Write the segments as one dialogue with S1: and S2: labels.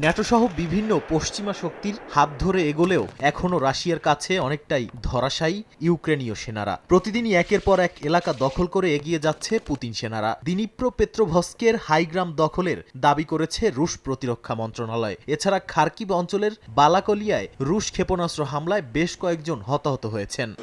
S1: NATO সহ বিভিন্ন পশ্চিমা শক্তির হাত ধরে এগোলেও এখনও রাশিয়ার কাছে অনেকটাই ধরাশায়ী ইউক্রেনীয় সেনারা। প্রতিদিনই একের পর এক এলাকা দখল করে এগিয়ে যাচ্ছে পুতিন সেনারা। দিনিপ্র পেত্রোভস্কের হাইগ্রাম দখলের দাবি করেছে রুশ প্রতিরক্ষা মন্ত্রণালয়। এছাড়া খার্কিব অঞ্চলের বালাকলিয়ায় রুশ ক্ষেপণাস্ত্র হামলায় বেশ কয়েকজন হতাহত হয়েছেন।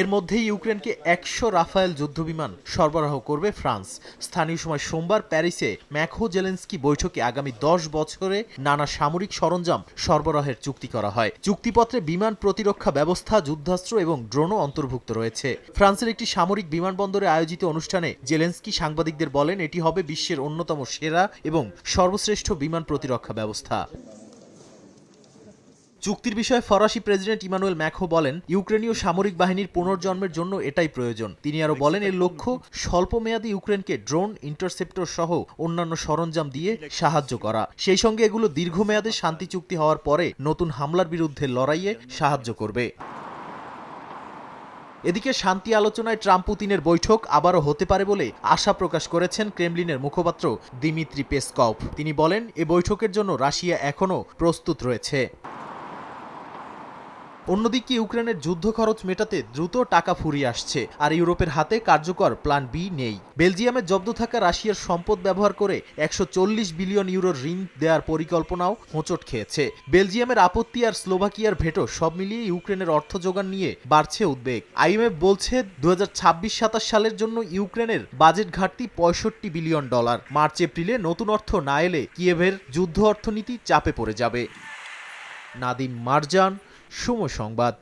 S1: এর মধ্যেই ইউক্রেনকে একশো রাফায়েল যুদ্ধবিমান সরবরাহ করবে ফ্রান্স। স্থানীয় সময় সোমবার প্যারিসে ম্যাখো জেলেন্সকি বৈঠকে আগামী দশ বছরে নানা সামরিক সরঞ্জাম সরবরাহের চুক্তি করা হয়। চুক্তিপত্রে বিমান প্রতিরক্ষা ব্যবস্থা, যুদ্ধাস্ত্র এবং ড্রোনও অন্তর্ভুক্ত রয়েছে। ফ্রান্সের একটি সামরিক বিমানবন্দরে আয়োজিত অনুষ্ঠানে জেলেন্সকি সাংবাদিকদের বলেন, এটি হবে বিশ্বের অন্যতম সেরা এবং সর্বশ্রেষ্ঠ বিমান প্রতিরক্ষা ব্যবস্থা। চুক্তির বিষয়ে ফরাসি প্রেসিডেন্ট ইমানুয়েল ম্যাখো বলেন, ইউক্রেনীয় সামরিক বাহিনীর পুনর্জন্মের জন্য এটাই প্রয়োজন। তিনি আরও বলেন, এর লক্ষ্য স্বল্পমেয়াদী ইউক্রেনকে ড্রোন, ইন্টারসেপ্টর সহ অন্যান্য সরঞ্জাম দিয়ে সাহায্য করা। সেই সঙ্গে এগুলো দীর্ঘমেয়াদে শান্তি চুক্তি হওয়ার পরে নতুন হামলার বিরুদ্ধে লড়াইয়ে সাহায্য করবে। এদিকে শান্তি আলোচনায় ট্রাম্প পুতিনের বৈঠক আবারও হতে পারে বলে আশা প্রকাশ করেছেন ক্রেমলিনের মুখপাত্র দিমিত্রি পেসকভ। তিনি বলেন, এ বৈঠকের জন্য রাশিয়া এখনও প্রস্তুত রয়েছে। অন্যদিকে ইউক্রেনের যুদ্ধ খরচ মেটাতে দ্রুত টাকা ফুরিয়ে আসছে, আর ইউরোপের হাতে কার্যকর প্ল্যান বি নেই। বেলজিয়ামে জব্দ থাকা রাশিয়ার সম্পদ ব্যবহার করে একশো চল্লিশ বিলিয়ন ইউরোর ঋণ দেওয়ার পরিকল্পনাও হোঁচট খেয়েছে। বেলজিয়ামের আপত্তি আর স্লোভাকিয়ার ভেটো সব মিলিয়ে ইউক্রেনের অর্থ যোগান নিয়ে বাড়ছে উদ্বেগ। আইএমএফ বলছে দু হাজার সালের জন্য ইউক্রেনের বাজেট ঘাটতি পঁয়ষট্টি বিলিয়ন ডলার। মার্চ, এপ্রিলে নতুন অর্থ না এলে কিয়েভের যুদ্ধ অর্থনীতি চাপে পড়ে যাবে। নাদিম মারজান সময় সংবাদ।